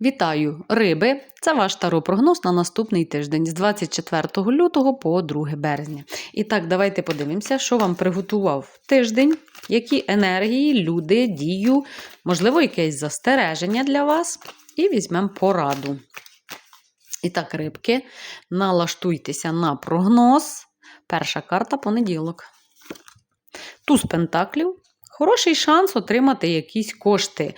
Вітаю, риби! Це ваш таропрогноз на наступний тиждень з 24 лютого по 2 березня. І так, давайте подивимося, що вам приготував тиждень, які енергії, люди, дію, можливо, якесь застереження для вас. І візьмемо пораду. І так, рибки, налаштуйтеся на прогноз. Перша карта понеділок. Туз пентаклів. Хороший шанс отримати якісь кошти.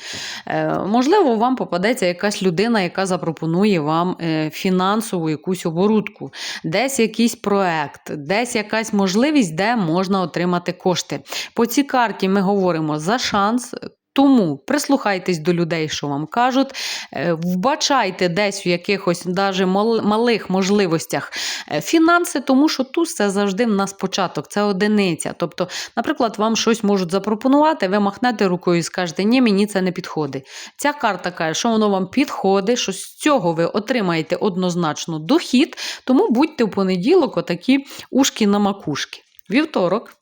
Е, можливо, вам попадеться якась людина, яка запропонує вам е, фінансову якусь оборудку, десь якийсь проект, десь якась можливість, де можна отримати кошти. По цій карті ми говоримо за шанс. Тому прислухайтесь до людей, що вам кажуть, е, вбачайте десь в якихось даже малих можливостях е, фінанси, тому що тут це завжди в нас початок, це одиниця. Тобто, наприклад, вам щось можуть запропонувати, ви махнете рукою і скажете, ні, мені це не підходить. Ця карта каже, що воно вам підходить, що з цього ви отримаєте однозначно дохід, тому будьте в понеділок отакі ушки на макушки. Вівторок,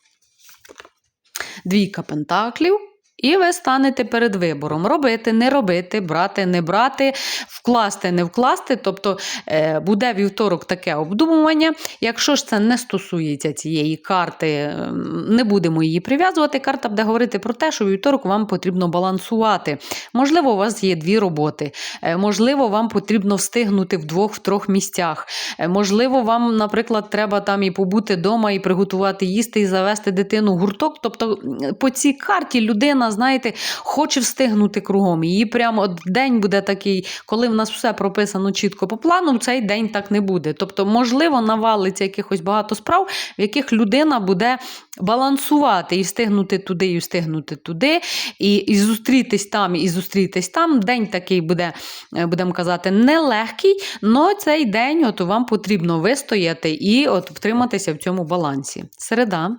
двійка пентаклів. І ви станете перед вибором: робити, не робити, брати, не брати, вкласти, не вкласти. Тобто е, буде вівторок таке обдумування. Якщо ж це не стосується цієї карти, е, не будемо її прив'язувати. Карта буде говорити про те, що вівторок вам потрібно балансувати. Можливо, у вас є дві роботи, е, можливо, вам потрібно встигнути в двох-трьох місцях. Е, Можливо, вам, наприклад, треба там і побути вдома, і приготувати їсти, і завести дитину в гурток. Тобто, по цій карті людина, знаєте, хоче встигнути кругом. Її прямо от день буде такий, коли в нас все прописано чітко по плану, цей день так не буде. Тобто, можливо, навалиться якихось багато справ, в яких людина буде балансувати і встигнути туди, і встигнути туди, і, і зустрітись там, і зустрітись там. День такий буде, е, будемо казати, нелегкий, але цей день от вам потрібно вистояти і от втриматися в цьому балансі. Середа.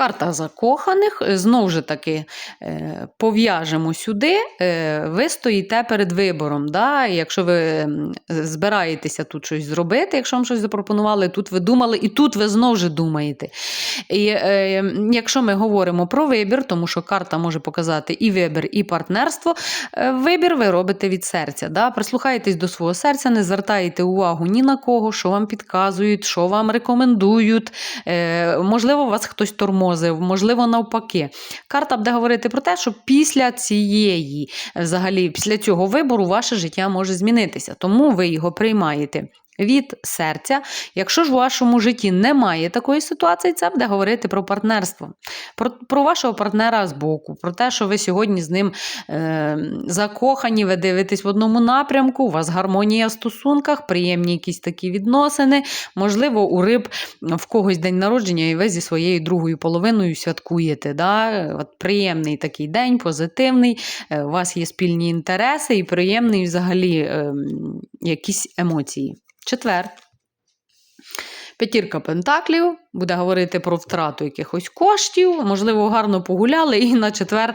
Карта закоханих. Знову ж таки, е, пов'яжемо сюди. Е, ви стоїте перед вибором. Да? Якщо ви збираєтеся тут щось зробити, якщо вам щось запропонували, тут ви думали, і тут ви знову ж думаєте. І е, якщо ми говоримо про вибір, тому що карта може показати і вибір, і партнерство, е, вибір ви робите від серця. Да? Прислухайтесь до свого серця, не звертаєте увагу ні на кого, що вам підказують, що вам рекомендують. Е, можливо, вас хтось тормозив, можливо, навпаки. Карта буде говорити про те, що після цієї, е, взагалі, після цього вибору ваше життя може змінитися, тому ви його приймаєте. Від серця, якщо ж у вашому житті немає такої ситуації, це буде говорити про партнерство, про, про вашого партнера з боку, про те, що ви сьогодні з ним е, закохані, ви дивитесь в одному напрямку, у вас гармонія в стосунках, приємні якісь такі відносини. Можливо, у риб в когось день народження, і ви зі своєю другою половиною святкуєте. Да? От приємний такий день, позитивний, е, у вас є спільні інтереси і приємний взагалі е, якісь емоції. Четвер. П'ятірка пентаклів буде говорити про втрату якихось коштів. Можливо, гарно погуляли і на четвер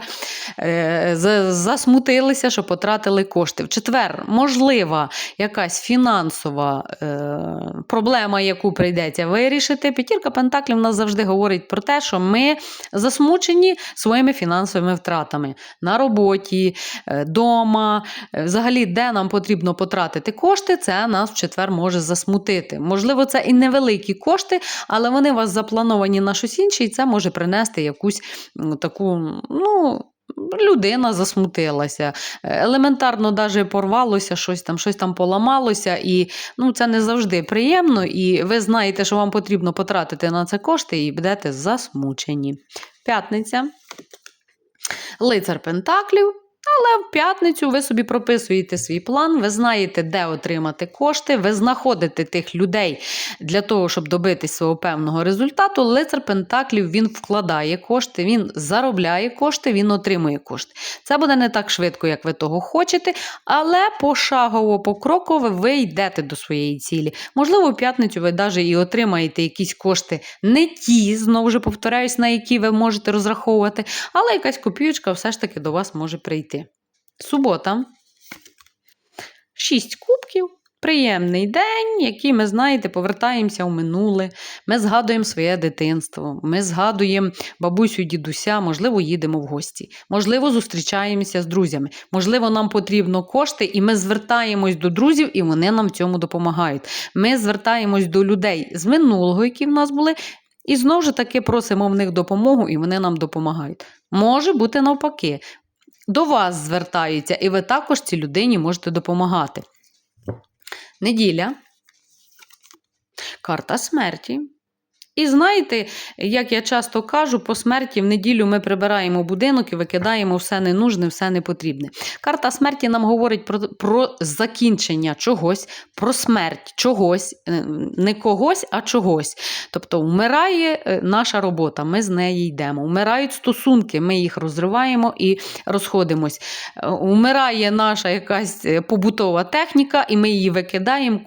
е, засмутилися, що потратили кошти. В четвер можлива якась фінансова е, проблема, яку прийдеться вирішити. П'ятірка пентаклів нас завжди говорить про те, що ми засмучені своїми фінансовими втратами на роботі, е, дома. Взагалі, де нам потрібно потратити кошти, це нас в четвер може засмутити. Можливо, це і невеликі кошти, але вони у вас заплановані на щось інше, і це може принести якусь таку, ну. Людина засмутилася, Е, елементарно даже порвалося, щось там, щось там поламалося, і ну, це не завжди приємно. І ви знаєте, що вам потрібно потратити на це кошти, і будете засмучені. П'ятниця. Лицар Пентаклів. Але в п'ятницю ви собі прописуєте свій план, ви знаєте, де отримати кошти, ви знаходите тих людей для того, щоб добитись свого певного результату. Лицар Пентаклів він вкладає кошти, він заробляє кошти, він отримує кошти. Це буде не так швидко, як ви того хочете, але пошагово, покроково ви йдете до своєї цілі. Можливо, в п'ятницю ви навіть і отримаєте якісь кошти, не ті, знову ж повторяюсь, на які ви можете розраховувати, але якась копійочка все ж таки до вас може прийти. Субота. Шість кубків. приємний день, який ми, знаєте, повертаємося в минуле. Ми згадуємо своє дитинство, ми згадуємо бабусю, дідуся, можливо, їдемо в гості, можливо, зустрічаємося з друзями, можливо, нам потрібно кошти, і ми звертаємось до друзів, і вони нам в цьому допомагають. Ми звертаємось до людей з минулого, які в нас були, і знову ж таки просимо в них допомогу, і вони нам допомагають. Може бути навпаки. До вас звертаються, і ви також цій людині можете допомагати. Неділя. Карта смерті. І знаєте, як я часто кажу, по смерті в неділю ми прибираємо будинок і викидаємо все ненужне, все непотрібне. Карта смерті нам говорить про, про закінчення чогось, про смерть чогось, е, не когось, а чогось. Тобто вмирає е, наша робота, ми з неї йдемо. Вмирають стосунки, ми їх розриваємо і розходимось. Е, Вмирає наша якась е, побутова техніка, і ми її викидаємо,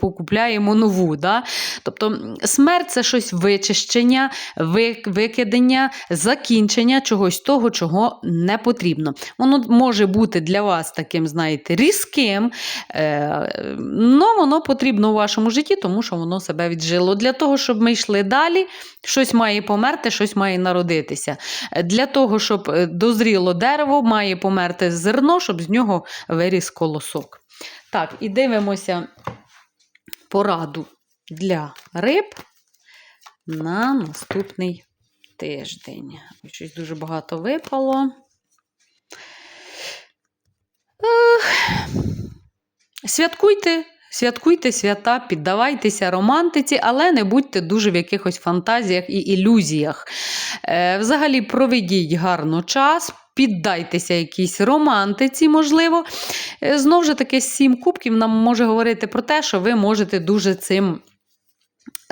покупляємо нову. Да? Тобто смерть це щось вичищення, ви- викидання, закінчення чогось того, чого не потрібно. Воно може бути для вас таким, знаєте, різким, е, но воно потрібно у вашому житті, тому що воно себе віджило. Для того, щоб ми йшли далі, щось має померти, щось має народитися. Е, Для того, щоб е, дозріло дерево, має померти зерно, щоб з нього виріс колосок. Так, і дивимося пораду для риб на наступний тиждень. Щось дуже багато випало. Святкуйте. Святкуйте свята, піддавайтеся романтиці, але не будьте дуже в якихось фантазіях і ілюзіях. Е, взагалі, проведіть гарно час, піддайтеся якійсь романтиці, можливо. Е, Знову ж таки, сім кубків нам може говорити про те, що ви можете дуже цим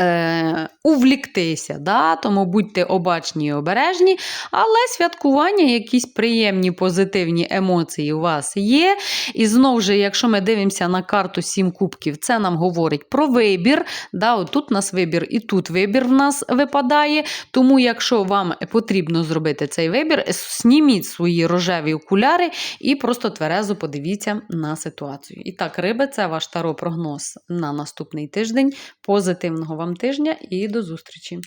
е, увліктися. Да? Тому будьте обачні і обережні, але святкування, якісь приємні позитивні емоції у вас є. І знову ж, якщо ми дивимося на карту сім кубків, це нам говорить про вибір. Да? От тут у нас вибір, і тут вибір в нас випадає. Тому, якщо вам потрібно зробити цей вибір, зніміть свої рожеві окуляри і просто тверезо подивіться на ситуацію. І так, риби, це ваш таро прогноз на наступний тиждень. Позитивного вам тижня і до зустрічі!